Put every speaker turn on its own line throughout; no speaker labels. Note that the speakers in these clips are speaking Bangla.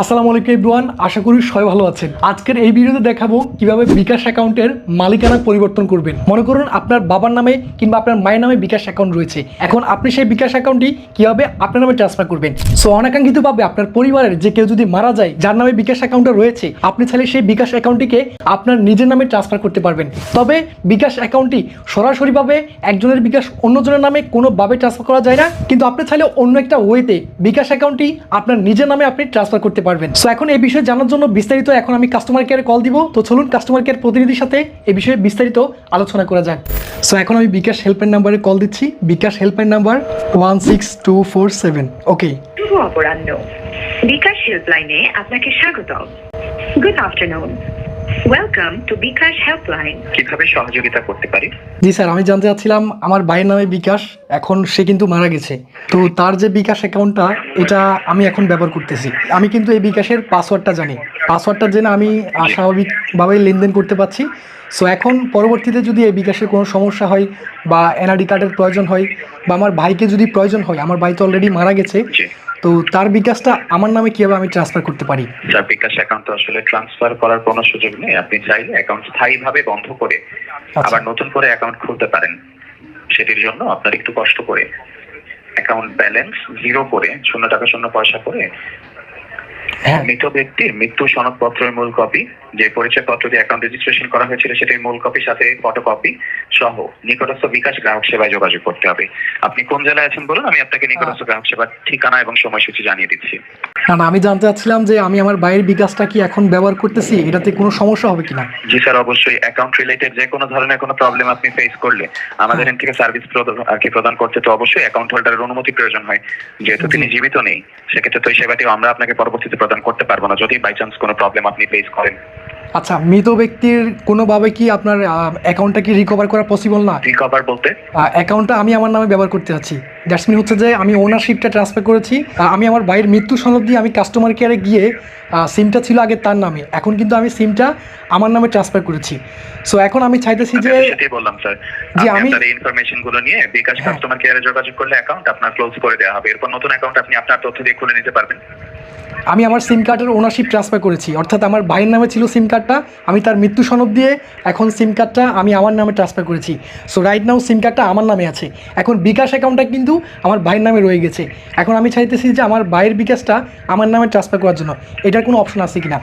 আসসালামু আলাইকুম এভরিওয়ান, আশা করি সবাই ভালো আছেন। আজকের এই ভিডিওতে দেখাবো কীভাবে বিকাশ অ্যাকাউন্টের মালিকানা পরিবর্তন করবেন। মনে করুন আপনার বাবার নামে কিংবা আপনার মায়ের নামে বিকাশ অ্যাকাউন্ট রয়েছে। এখন আপনি সেই বিকাশ অ্যাকাউন্টটি কীভাবে আপনার নামে ট্রান্সফার করবেন? সো অনাকাঙ্ক্ষিতভাবে আপনার পরিবারের যে কেউ যদি মারা যায়, যার নামে বিকাশ অ্যাকাউন্টে রয়েছে, আপনি চাইলে সেই বিকাশ অ্যাকাউন্টটিকে আপনার নিজের নামে ট্রান্সফার করতে পারবেন। তবে বিকাশ অ্যাকাউন্টটি সরাসরিভাবে একজনের বিকাশ অন্যজনের নামে কোনোভাবে ট্রান্সফার করা যায় না। কিন্তু আপনি চাইলে অন্য একটা ওয়েতে বিকাশ অ্যাকাউন্টটি আপনার নিজের নামে আপনি ট্রান্সফার করতে পারবেন। সো এখন এই বিষয়ে জানার জন্য বিস্তারিত এখন আমি কাস্টমার কেয়ারে কল দিব। তো চলুন কাস্টমার কেয়ার প্রতিনিধির সাথে এই বিষয়ে বিস্তারিত আলোচনা করা যাক। সো এখন আমি বিকাশ হেল্পলাইন নাম্বারে কল দিচ্ছি। BKash helpline number one six two four seven okay
অপরাহ্ন। BKash হেল্পলাইনে আপনাকে স্বাগত good afternoon welcome to bKash helpline
কীভাবে সহযোগিতা করতে পারি?
জি স্যার আমি জানতে চাচ্ছিলাম আমার ভাইয়ের নামে বিকাশ এখন সে কিন্তু মারা গেছে। তো তার যে বিকাশ অ্যাকাউন্টটা এটা আমি এখন ব্যবহার করতেছি। আমি কিন্তু এই বিকাশের পাসওয়ার্ডটা জানি। পাসওয়ার্ডটা জেনে আমি আহ, স্বাভাবিকভাবেই লেনদেন করতে পারছি। সো এখন পরবর্তীতে যদি এই বিকাশের কোনো সমস্যা হয় বা এনআরডি কার্ডের প্রয়োজন হয় বা আমার ভাইকে যদি প্রয়োজন হয় আমার ভাই তো অলরেডি মারা গেছে। তো তার বিকাশটা আমার নামে কীভাবে আমি ট্রান্সফার করতে পারি?
যার বিকাশ অ্যাকাউন্ট আসলে ট্রান্সফার করার কোনো সুযোগ নেই। আপনি চাইলে অ্যাকাউন্ট স্থায়ীভাবে বন্ধ করে
আচ্ছা।
আবার নতুন করে অ্যাকাউন্ট খুলতে পারেন। সেটির জন্য আপনার একটু কষ্ট করে অ্যাকাউন্ট ব্যালেন্স জিরো করে শূন্য টাকা শূন্য পয়সা করে
হ্যাঁ।
মৃত ব্যক্তির মৃত্যু সনদপত্রের মূল কপি যে পরিচয়পত্র দিয়ে অ্যাকাউন্ট রেজিস্ট্রেশন করা হয়েছিল সেটির মূল কপির সাথে ফটোকপি সহ নিকটস্থ বিকাশ গ্রাহক সেবায় যোগাযোগ করতে হবে। আপনি কোন জেলায় আছেন বলুন? আমি আপনাকে নিকটস্থ গ্রাহক সেবার ঠিকানা এবং সময়সূচি জানিয়ে দিচ্ছি।
আমি জানতে চাচ্ছিলাম যে আমি আমার ভাইয়ের বিকাশটা কি এখন ব্যবহার করতেছি? এটাতে কোনো সমস্যা হবে কিনা?
জি স্যার অবশ্যই। অ্যাকাউন্ট রিলেটেড যে কোনো ধরনের কোনো প্রবলেম আপনি ফেস করলে আমাদের এখান থেকে সার্ভিস আর কি প্রদান করতে তো অবশ্যই অ্যাকাউন্ট হোল্ডারের অনুমতি প্রয়োজন হয়। যেহেতু তিনি জীবিত নেই সেক্ষেত্রে তো এই সেবাটিও আমরা আপনাকে পরবর্তীতে প্রদান করতে পারব না যদি বাই চান্স কোনো প্রবলেম আপনি ফেস করেন।
আচ্ছা মৃত ব্যক্তির কোনোভাবে কি আপনার অ্যাকাউন্টটা কি রিকভার করা পসিবল না?
রিকভার বলতে?
অ্যাকাউন্টটা আমি আমার নামে ব্যবহার করতে চাচ্ছি দ্যাটস মিন হচ্ছে যে আমি ওনারশিপটা ট্রান্সফার করেছি। আমি আমার ভাইয়ের মৃত্যু সনদ দিয়ে আমি কাস্টমার কেয়ারে গিয়ে সিমটা ছিল আগে তার নামে। এখন কিন্তু আমি সিমটা আমার নামে ট্রান্সফার করেছি। সো এখন আমি চাইতেছি যে
বললাম স্যার যে
আমি-
আপনার ইনফরমেশনগুলো নিয়ে বিকাশ
হ্যাঁ।
কাস্টমার কেয়ারে যোগাযোগ করলে অ্যাকাউন্ট আপনার ক্লোজ করে দেওয়া হবে। এরপর নতুন অ্যাকাউন্ট আপনি আপনার তথ্য দিয়ে খুলে নিতে পারবেন।
আমি আমার সিম কার্ডের ওনারশিপ ট্রান্সফার করেছি। অর্থাৎ আমার ভাইয়ের নামে ছিল সিম কার্ডটা আমি তার মৃত্যু সনদ দিয়ে এখন সিম কার্ডটা আমি আমার নামে ট্রান্সফার করেছি। সো রাইট নাও সিম কার্ডটা আমার নামে আছে। এখন বিকাশ অ্যাকাউন্টটা কিন্তু আমার ভাইয়ের নামে রয়ে গেছে। এখন আমি চাইতেছি যে আমার ভাইয়ের বিকাশটা আমার নামে ট্রান্সফার করার জন্য। এটার কোনো অপশন আছে কিনা?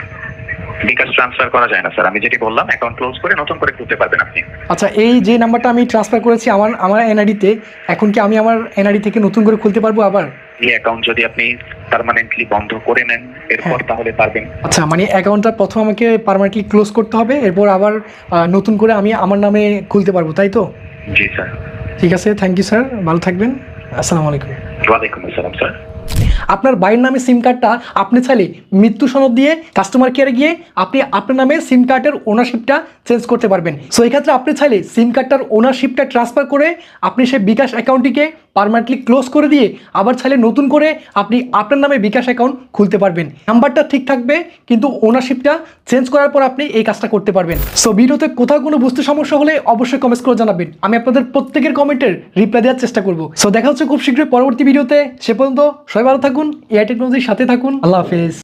বিকাশ ট্রান্সফার করা যায় না স্যার আমি যেটি বললাম অ্যাকাউন্ট ক্লোজ করে নতুন করে খুলতে পারবেন আপনি।
আচ্ছা এই যে নাম্বারটা আমি ট্রান্সফার করেছি আমার আমার এনআইডিতে এখন কি আমি আমার এনআইডি থেকে নতুন করে খুলতে পারব আবার?
এই অ্যাকাউন্ট যদি আপনি পার্মানেন্টলি বন্ধ করে নেন এরপর
হ্যাঁ।
তাহলে পারবেন।
আচ্ছা মানে অ্যাকাউন্টটা প্রথম আমাকে পারমানেন্টলি ক্লোজ করতে হবে এরপর আবার নতুন করে আমি আমার নামে খুলতে পারব তাই তো?
জি স্যার।
ঠিক আছে থ্যাংক ইউ স্যার ভালো থাকবেন। আসসালামু আলাইকুম।
ওয়ালাইকুম আসসালাম স্যার।
আপনার ভাইয়ের নামে সিম কার্ডটা আপনি চাইলে মৃত্যু সনদ দিয়ে কাস্টমার কেয়ারে গিয়ে আপনি আপনার নামে সিম কার্ডের ওনারশিপটা চেঞ্জ করতে পারবেন। সো এই ক্ষেত্রে আপনি চাইলে সিম কার্ডটার ওনারশিপটা ট্রান্সফার করে আপনি সেই বিকাশ অ্যাকাউন্টটিকে পারমানেন্টলি ক্লোজ করে দিয়ে আবার চাইলে নতুন করে আপনি আপনার নামে বিকাশ অ্যাকাউন্ট খুলতে পারবেন। নাম্বারটা ঠিক থাকবে, কিন্তু ওনারশিপটা চেঞ্জ করার পর আপনি এই কাজটা করতে পারবেন। সো ভিডিওতে কোথাও কোনো বুঝতে সমস্যা হলে অবশ্যই কমেন্টস করে জানাবেন। আমি আপনাদের প্রত্যেকের কমেন্টের রিপ্লাই দেওয়ার চেষ্টা করব। সো দেখা হচ্ছে খুব শীঘ্রই পরবর্তী ভিডিওতে। সে পর্যন্ত সবাই ভালো থাকুন, এআই টেকনোলজির সাথে থাকুন। আল্লাহ হাফেজ।